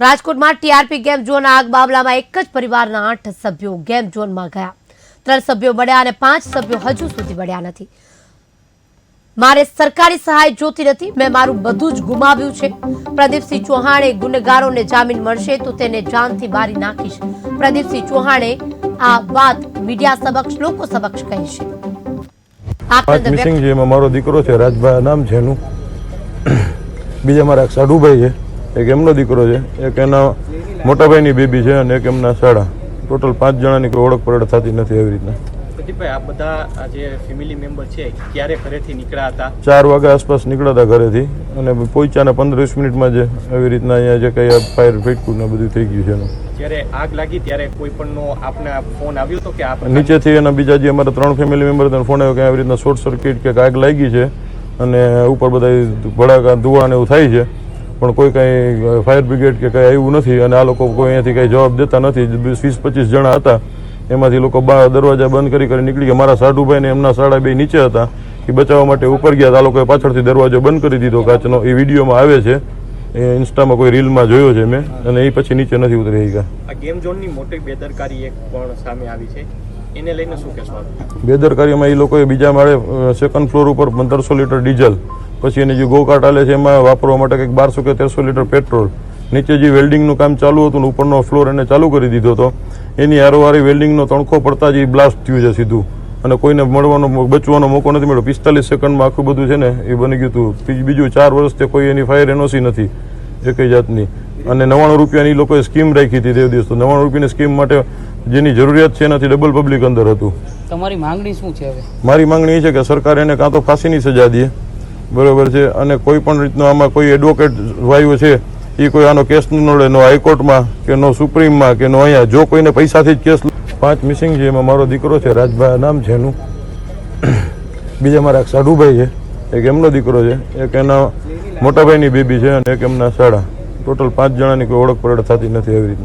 રાજકોટમાં TRP game zone આગ મામલામાં એક જ પરિવારના આઠ સભ્યો ગેમ ઝોનમાં ગયા. ત્રણ સભ્યો મળ્યા અને પાંચ સભ્યો હજુ સુધી મળ્યા નથી. મારે સરકારી સહાય જોતી નથી. મેં મારું બધું જ ગુમાવ્યું છે. પ્રદીપસિંહ ચૌહાણે ગુનેગારોને જામીન મળશે તો તેને જાનથી મારી નાખીશ. પ્રદીપસિંહ ચૌહાણે આ વાત મીડિયા સમક્ષ લોકો સમક્ષ કહી છે. મિસિંગ છે એમાં મારો દીકરો છે રાજભાઈ નામ છે એનું. બીજા મારા સાડુભાઈ છે. એક એમનો દીકરો છે એક એના મોટાભાઈની બેબી છે અને એક એમના સાડા. ટોટલ પાંચ જણાની કોઈ ઓળખ પરડ થતી નથી એવી રીતના. પ્રદીપભાઈ આ બધા જે ફેમિલી મેમ્બર છે ક્યારે ઘરેથી નીકળ્યા હતા? ચાર વાગ્યા આસપાસ નીકળ્યા હતા ઘરેથી. અને પહોંચ્યા ને પંદર વીસ મિનિટમાં જે એવી રીતના અહીંયા જે કંઈ ફાયર ફેટકું ને બધું થઈ ગયું છે એનું. જ્યારે આગ લાગી ત્યારે કોઈ પણનો આપને ફોન આવ્યો હતો કે આપ નીચેથી એના બીજા જે અમારા ત્રણ ફેમિલી મેમ્બર હતા ફોન આવ્યો કે આવી રીતના શોર્ટ સર્કિટ કે આગ લાગી છે અને ઉપર બધા ભડાકા ધુવા ને એવું થાય છે. પણ કોઈ કાંઈ ફાયર બ્રિગેડ કે કંઈ આવ્યું નથી અને આ લોકો કોઈ અહીંયાથી કાંઈ જવાબ દેતા નથી. વીસ પચીસ જણા હતા એમાંથી લોકો દરવાજા બંધ કરી કરી નીકળી ગયા. મારા સાઢુભાઈ ને એમના સાડા બે નીચે હતા. એ બચાવવા માટે ઉપર ગયા. આ લોકોએ પાછળથી દરવાજો બંધ કરી દીધો કાચનો. એ વિડીયોમાં આવે છે. એ ઇન્સ્ટામાં કોઈ રીલમાં જોયો છે મેં. અને એ પછી નીચે નથી ઉતરી ગયા. આ ગેમ ઝોનની મોટી બેદરકારી એક પણ સામે આવી છે. એને લઈને શું કહેશો બેદરકારીમાં એ લોકોએ બીજા માળે સેકન્ડ ફ્લોર ઉપર પંદરસો લીટર ડીઝલ પછી એની જે ગોકાટ આલે છે એમાં વાપરવા માટે કંઈક બારસો કે તેરસો લીટર પેટ્રોલ. નીચે જે વેલ્ડિંગનું કામ ચાલુ હતું ઉપરનો ફ્લોર એને ચાલુ કરી દીધો હતો. એની હારોહારી વેલ્ડિંગનો તણખો પડતા જ એ બ્લાસ્ટ થયું છે સીધું. અને કોઈને મળવાનો બચવાનો મોકો નથી મળ્યો. પિસ્તાલીસ સેકન્ડમાં આખું બધું છે ને એ બની ગયું હતું. બીજું- ચાર વર્ષથી કોઈ એની ફાયર એનઓસી નથી. એકય જાતની. અને નવ્વાણું રૂપિયાની લોકોએ સ્કીમ રાખી હતી તે દિવસ તો. નવ્વાણું રૂપિયાની સ્કીમ માટે જેની જરૂરિયાત છે એનાથી ડબલ પબ્લિક અંદર હતું. તમારી માંગણી શું છે હવે? મારી માંગણી એ છે કે સરકાર એને કાં તો ફાંસીની સજા દે. બરોબર છે. અને કોઈ પણ રીતનો આમાં કોઈ એડવોકેટ વાયુ છે એ કોઈ આનો કેસ ન લડે નો હાઈકોર્ટમાં કે નો સુપ્રીમમાં કે નો અહીંયા. જો કોઈને પૈસાથી જ કેસ પાંચ મિસિંગ છે, એમાં મારો દીકરો છે રાજભાઈ નામ છે એનું. બીજા મારા સાઢુભાઈ છે, એક એમનો દીકરો છે, એક એના મોટાભાઈની બેબી છે અને એક એમના સાડા ટોટલ પાંચ જણાની કોઈ ઓળખ પરડ થતી નથી એવી રીતના.